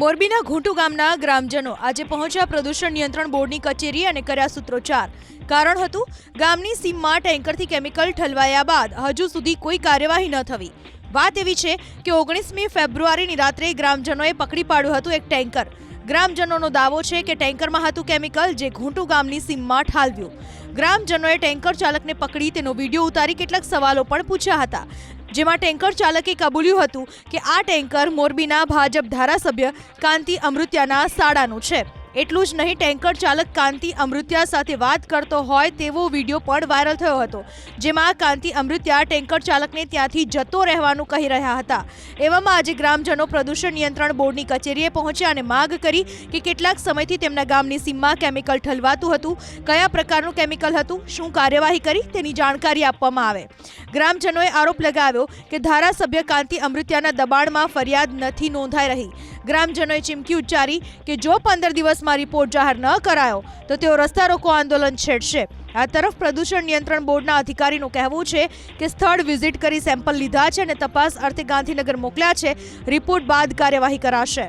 મોરબીના ઘૂંટુ ગામના ગ્રામજનો આજે પહોંચ્યા પ્રદૂષણ નિયંત્રણ બોર્ડની કચેરી અને કર્યા સૂત્રોચ્ચાર. કારણ હતું, ગામની સીમમાં ટેન્કરથી કેમિકલ ઠલવાયા બાદ હજુ સુધી કોઈ કાર્યવાહી ન થવી. વાત એવી છે કે ઓગણીસમી ફેબ્રુઆરીની રાત્રે ગ્રામજનોએ પકડી પાડ્યું હતું એક ટેન્કર. ગ્રામજનોનો દાવો છે કે ટેન્કરમાં હતું કેમિકલ જે ઘૂંટુ ગામની સીમમાં ઠાલવ્યું. ગ્રામજનોએ ટેન્કર ચાલકને પકડી તેનો વીડિયો ઉતારી કેટલાક સવાલો પણ પૂછ્યા હતા. જેમાં ટેન્કર ચાલકે કબૂલ્યું હતું કે આ ટેન્કર મોરબીના ભાજપ ધારાસભ્ય કાંતિ અમૃત્યાના શાળાનું છે. એટલું જ નહીં, ટેન્કર ચાલક કાંતિ અમૃત્યા સાથે વાત કરતો હોય તેવો વીડિયો પણ વાયરલ થયો હતો, જેમાં કાંતિ અમૃત્યા ટેન્કર ચાલકને ત્યાંથી જતો રહેવાનું કહી રહ્યા હતા. એવામાં આજે ગ્રામજનો પ્રદૂષણ નિયંત્રણ બોર્ડની કચેરીએ પહોંચ્યા અને માગ કરી કે કેટલાક સમયથી તેમના ગામની સીમમાં કેમિકલ ઠલવાતું હતું, કયા પ્રકારનું કેમિકલ હતું, શું કાર્યવાહી કરી, તેની જાણકારી આપવામાં આવે. ગ્રામજનોએ આરોપ લગાવ્યો કે ધારાસભ્ય કાંતિ અમૃત્યાના દબાણમાં ફરિયાદ નથી નોંધાઈ રહી. ગ્રામજનોએ ચીમકી ઉચ્ચારી કે જો પંદર દિવસમાં રિપોર્ટ જાહેર ન કરાયો, તો તેઓ રસ્તા રોકો આંદોલન છેડશે. આ તરફ પ્રદૂષણ નિયંત્રણ બોર્ડના અધિકારીનું કહેવું છે કે સ્થળ વિઝિટ કરી સેમ્પલ લીધા છે અને તપાસ અર્થે ગાંધીનગર મોકલ્યા છે. રિપોર્ટ બાદ કાર્યવાહી કરાશે.